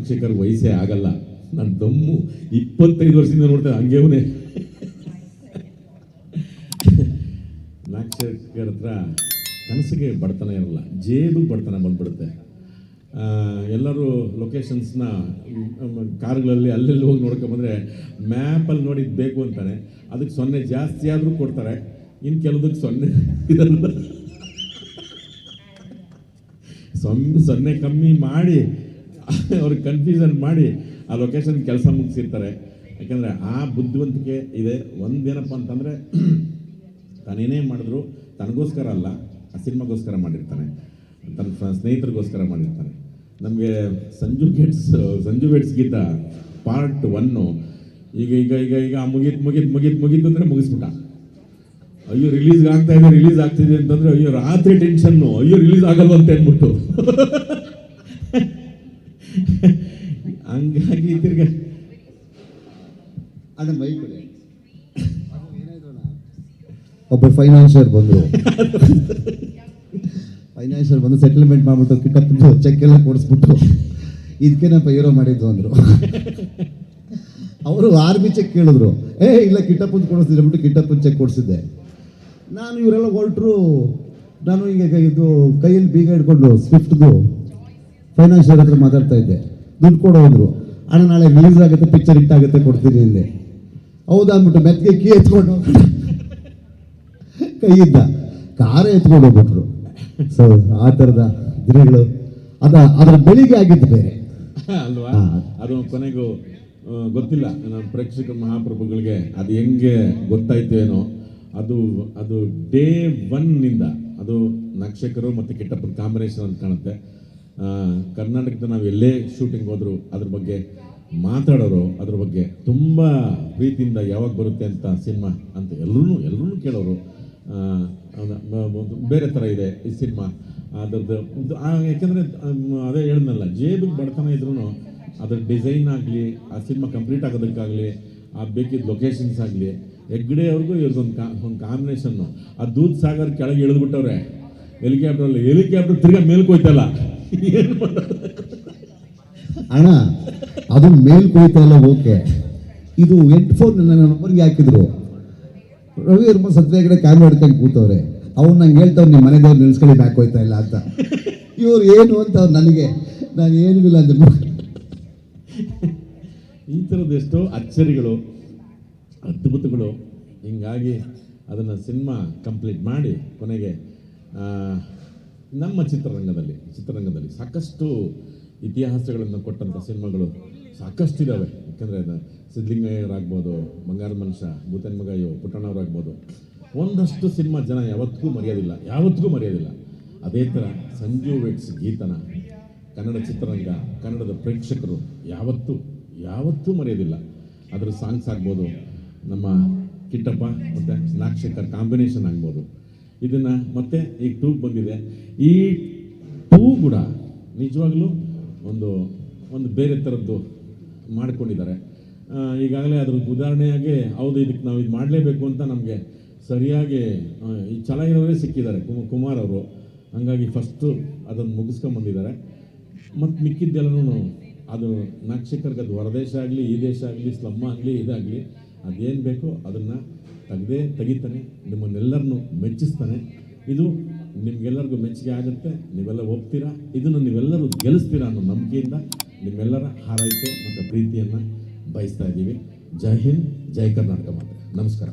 ನಾಗಶೇಖರ್ ವಯಸ್ಸೇ ಆಗಲ್ಲ. ನನ್ನ ದಮ್ಮು. ಇಪ್ಪತ್ತೈದು ವರ್ಷದಿಂದ ನೋಡ್ತೇನೆ ಹಂಗೇವನೇ ನಾಗಶೇಖರ್ ಹತ್ರ ಕನಸಿಗೆ ಬಡತನ ಇರಲ್ಲ. ಜೇಬು ಬಡತನ ಬಂದ್ಬಿಡುತ್ತೆ. ಎಲ್ಲರೂ ಲೊಕೇಶನ್ಸ್ನ ಕಾರ್ಗಳಲ್ಲಿ ಅಲ್ಲೆಲ್ಲಿ ಹೋಗಿ ನೋಡ್ಕೊಂಬಂದ್ರೆ ಮ್ಯಾಪಲ್ಲಿ ನೋಡಿ ಇದ್ ಬೇಕು ಅಂತಾನೆ ಅದಕ್ಕೆ ಸೊನ್ನೆ ಜಾಸ್ತಿ ಆದರೂ ಕೊಡ್ತಾರೆ. ಇನ್ನು ಕೆಲದಕ್ಕೆ ಸೊನ್ನೆ ಇರಲ್ಲ. ಸೊನ್ನೆ ಸೊನ್ನೆ ಕಮ್ಮಿ ಮಾಡಿ ಅವ್ರಿಗೆ ಕನ್ಫ್ಯೂಷನ್ ಮಾಡಿ ಆ ಲೊಕೇಶನ್ ಕೆಲಸ ಮುಗಿಸಿರ್ತಾರೆ. ಯಾಕಂದರೆ ಆ ಬುದ್ಧಿವಂತಿಕೆ ಇದೆ. ಒಂದೇನಪ್ಪ ಅಂತಂದರೆ ತಾನೇನೇ ಮಾಡಿದ್ರು ತನಗೋಸ್ಕರ ಅಲ್ಲ, ಆ ಸಿನಿಮಾಗೋಸ್ಕರ ಮಾಡಿರ್ತಾನೆ. ತನ್ನ ಸ್ನೇಹಿತರಿಗೋಸ್ಕರ ಮಾಡಿರ್ತಾನೆ. ನಮಗೆ Sanju weds Sanju weds Geetha part one ಈಗ ಈಗ ಈಗ ಈಗ ಮುಗಿತ್ ಮುಗಿತ್ ಮುಗಿತ್, ಮುಗೀತು ಅಂದರೆ ಮುಗಿಸ್ಬಿಟ್ಟ. ಅಯ್ಯೋ ರಿಲೀಸ್ ಆಗ್ತಾ ಇದೆ ರಿಲೀಸ್ ಆಗ್ತಿದೆ ಅಂತಂದ್ರೆ ಅಯ್ಯೋ, ರಾತ್ರಿ ಟೆನ್ಷನ್ನು ಅಯ್ಯೋ ರಿಲೀಸ್ ಆಗಲ್ವಂತ ಅಂದ್ಬಿಟ್ಟು ಹಂಗಾಗಿ ತಿರ್ಗ ಅಣ್ಣ ಮೈ ಕೊಡಿ ಒಬ್ಬ ಫೈನಾನ್ಷಿಯರ್ ಬಂದರು. ಫೈನಾನ್ಷಿಯರ್ ಬಂದು ಸೆಟಲ್ಮೆಂಟ್ ಮಾಡ್ಬಿಟ್ಟು ಕಿಟ್ಟಪ್ಪ ಚೆಕ್ ಎಲ್ಲ ಕೊಡಿಸ್ಬಿಟ್ಟು ಇದಕ್ಕೇನಪ್ಪ ಹೀರೋ ಮಾಡಿದ್ದು ಅಂದರು. ಅವರು ಆರ್ಮಿ ಚೆಕ್ ಕೇಳಿದ್ರು. ಏ ಇಲ್ಲ ಕಿಟ್ಟಪ್ಪಂದು ಕೊಡಿಸಿದ್ರೆ ಬಿಟ್ಟು ಕಿಟ್ಟಪ್ಪನ ಚೆಕ್ ಕೊಡಿಸಿದ್ದೆ. ನಾನು ಇವರೆಲ್ಲ ಹೊರಟರು. ನಾನು ಈಗ ಇದು ಕೈಯಲ್ಲಿ ಬೀಗ ಹಿಡ್ಕೊಂಡು ಸ್ವಿಫ್ಟ್ದು ಫೈನಾನ್ಷಿಯರ್ ಹತ್ರ ಮಾತಾಡ್ತಾ ಇದ್ದೆ. ದುಡ್ಡು ಕೊಡೋ ಅಂದರು. ಅಣ್ಣ ನಾಳೆ ರಿಲೀಸ್ ಆಗುತ್ತೆ ಪಿಕ್ಚರ್ ಇಟ್ಟಾಗುತ್ತೆ ಕೊಡ್ತೀನಿ ಹಿಂದೆ ಹೌದಾ ಅಂದ್ಬಿಟ್ಟು ಮೆತ್ತಿಗೆ ಕೀ ಎತ್ಕೊಂಡು ಕೈಯಿದ್ದ ಕಾರೇ ಎತ್ಕೊಂಡು ಹೋಗ್ಬಿಟ್ರು. ಸೊ ಆ ಥರದ ದಿನಗಳು. ಅದ ಅದರ ಬೆಳಿಗ್ಗೆ ಆಗಿದ್ದು ಬೇರೆ. ಅಲ್ವಾ? ಅದು ಕೊನೆಗೂ ಗೊತ್ತಿಲ್ಲ. ನಮ್ಮ ಪ್ರೇಕ್ಷಕ ಮಹಾಪ್ರಭುಗಳಿಗೆ ಅದು ಹೆಂಗೆ ಗೊತ್ತಾಯ್ತು ಏನೋ ಅದು ಅದು ಡೇ ಒನ್ನಿಂದ ಅದು ನಕ್ಷಕರು ಮತ್ತು ಕೆಟ್ಟಪ್ಪ ಕಾಂಬಿನೇಷನ್ ಅಂತ ಕಾಣುತ್ತೆ. ಕರ್ನಾಟಕದ ನಾವು ಎಲ್ಲೇ ಶೂಟಿಂಗ್ ಹೋದ್ರು ಅದ್ರ ಬಗ್ಗೆ ಮಾತಾಡೋರು ಅದ್ರ ಬಗ್ಗೆ ತುಂಬ ಪ್ರೀತಿಯಿಂದ ಯಾವಾಗ ಬರುತ್ತೆ ಅಂತ ಸಿನಿಮಾ ಅಂತ ಎಲ್ಲರೂ ಎಲ್ಲರೂ ಕೇಳೋರು. ಬೇರೆ ಥರ ಇದೆ ಈ ಸಿನಿಮಾ. ಅದ್ರದ್ದು ಯಾಕಂದ್ರೆ ಅದೇ ಹೇಳಿದ್ನಲ್ಲ, ಜೇಬಿಗೆ ಬಡತನ ಇದ್ರೂ ಅದ್ರ ಡಿಸೈನ್ ಆಗಲಿ, ಆ ಸಿನಿಮಾ ಕಂಪ್ಲೀಟ್ ಆಗೋದಕ್ಕಾಗಲಿ, ಆ ಬೇಕಿದ್ದ ಲೊಕೇಶನ್ಸ್ ಆಗಲಿ, ಹೆಗ್ಗಡೆ ಅವ್ರಿಗೂ ಇವ್ರದ್ದೊಂದು ಕಾ, ಒಂದು ಕಾಂಬಿನೇಷನ್ನು. ಆ ದೂದ್ ಸಾಗರ್ ಕೆಳಗೆ ಇಳಿದ್ಬಿಟ್ಟವ್ರೆ ಹೆಲಿಕ್ಯಾಪ್ಟ್ರಲ್ಲಿ ಹೆಲಿಕಾಪ್ಟರ್ ತಿರ್ಗಾ ಮೇಲ್ಕೋಯ್ತಲ್ಲ. ಏನು ಮಾಡೋದು? ಅಣ್ಣ ಅದು ಮೇಲ್ ಕುಳಿತಾ ಇಲ್ಲ, ಓಕೆ. ಇದು ಹೆಡ್ಫೋನ್ ನನ್ನ ನಂಬರ್ಗೆ ಹಾಕಿದ್ರು. ರವಿ ವರ್ಮ ಕಡೆ ಕ್ಯಾಮ್ರಾ ಹಿಡ್ಕೊಂಡು ಕೂತವ್ರೆ. ಅವ್ನು ನಂಗೆ ಹೇಳ್ತಾವ್ ನಿಮ್ಮ ಮನೆದೇವ್ರು ನಿಲ್ಸ್ಕೊಳ್ಳಿ ಬ್ಯಾಕ್ ಹೋಯ್ತಾ ಇಲ್ಲ ಅಂತ. ಇವ್ರು ಏನು ಅಂತ ಅವ್ರು ನನಗೆ, ನಾನು ಏನೂ ಇಲ್ಲ ಅಂದ್ರೆ ಈ ಥರದ್ದೆಷ್ಟೋ ಅಚ್ಚರಿಗಳು, ಅದ್ಭುತಗಳು, ಹಿಂಗಾಗಿ ಅದನ್ನು ಸಿನಿಮಾ ಕಂಪ್ಲೀಟ್ ಮಾಡಿ ಕೊನೆಗೆ ನಮ್ಮ ಚಿತ್ರರಂಗದಲ್ಲಿ ಚಿತ್ರರಂಗದಲ್ಲಿ ಸಾಕಷ್ಟು ಇತಿಹಾಸಗಳನ್ನು ಕೊಟ್ಟಂಥ ಸಿನಿಮಾಗಳು ಸಾಕಷ್ಟು ಇದ್ದಾವೆ ಯಾಕಂದರೆ ಸಿದ್ಧಲಿಂಗಯ್ಯರಾಗ್ಬೋದು ಬಂಗಾರ ಮನುಷ್ಯ ಭೂತನ್ ಮಗಯ್ಯೋ ಪುಟ್ಟಣ್ಣವರಾಗ್ಬೋದು. ಒಂದಷ್ಟು ಸಿನಿಮಾ ಜನ ಯಾವತ್ತಿಗೂ ಮರೆಯೋದಿಲ್ಲ ಯಾವತ್ತಿಗೂ ಮರೆಯೋದಿಲ್ಲ. ಅದೇ ಥರ ಸಂಜು ವೆಟ್ಸ್ ಗೀತನ ಕನ್ನಡ ಚಿತ್ರರಂಗ ಕನ್ನಡದ ಪ್ರೇಕ್ಷಕರು ಯಾವತ್ತೂ ಯಾವತ್ತೂ ಮರೆಯೋದಿಲ್ಲ. ಅದರ ಸಾಂಗ್ಸ್ ಆಗ್ಬೋದು ನಮ್ಮ ಕಿಟ್ಟಪ್ಪ ಮತ್ತು ನಾಗಶೇಖರ್ ಕಾಂಬಿನೇಷನ್ ಆಗ್ಬೋದು. ಇದನ್ನು ಮತ್ತೆ ಈಗ ಟೂಗೆ ಬಂದಿದೆ. ಈ ಟೂ ಕೂಡ ನಿಜವಾಗ್ಲೂ ಒಂದು ಒಂದು ಬೇರೆ ಥರದ್ದು ಮಾಡಿಕೊಂಡಿದ್ದಾರೆ. ಈಗಾಗಲೇ ಅದ್ರ ಉದಾಹರಣೆಯಾಗಿ, ಹೌದು, ಇದಕ್ಕೆ ನಾವು ಇದು ಮಾಡಲೇಬೇಕು ಅಂತ ನಮಗೆ ಸರಿಯಾಗಿ ಈ ಇರೋರೇ ಸಿಕ್ಕಿದ್ದಾರೆ, ಕುಮ, ಕುಮಾರ್ ಅವರು. ಹಂಗಾಗಿ ಫಸ್ಟು ಅದನ್ನು ಮುಗಿಸ್ಕೊಂಬಂದಿದ್ದಾರೆ. ಮತ್ತು ಮಿಕ್ಕಿದ್ದೆಲ್ಲನೂ ಅದು ನಾಕ್ಷಿಕರ್ಗದ ಹೊರದೇಶ ಆಗಲಿ, ಈ ದೇಶ ಆಗಲಿ ಸ್ಲಮ್ಮ ಆಗಲಿ, ಇದಾಗಲಿ, ಅದೇನು ಬೇಕೋ ಅದನ್ನು ತೆಗ್ದೇ ತೆಗಿತಾನೆ, ನಿಮ್ಮನ್ನೆಲ್ಲರನ್ನು ಮೆಚ್ಚಿಸ್ತಾನೆ. ಇದು ನಿಮ್ಗೆಲ್ಲರಿಗೂ ಮೆಚ್ಚುಗೆ ಆಗುತ್ತೆ. ನೀವೆಲ್ಲ ಒಪ್ತೀರಾ ಇದನ್ನು ನೀವೆಲ್ಲರೂ ಗೆಲ್ಲಿಸ್ತೀರಾ ಅನ್ನೋ ನಂಬಿಕೆಯಿಂದ ನಿಮ್ಮೆಲ್ಲರ ಹಾರೈಕೆ ಮತ್ತು ಪ್ರೀತಿಯನ್ನು ಬಯಸ್ತಾ ಇದ್ದೀವಿ. ಜೈ ಹಿಂದ್, ಜೈ ಕರ್ನಾಟಕ ಮಾತ್ರ ನಮಸ್ಕಾರ.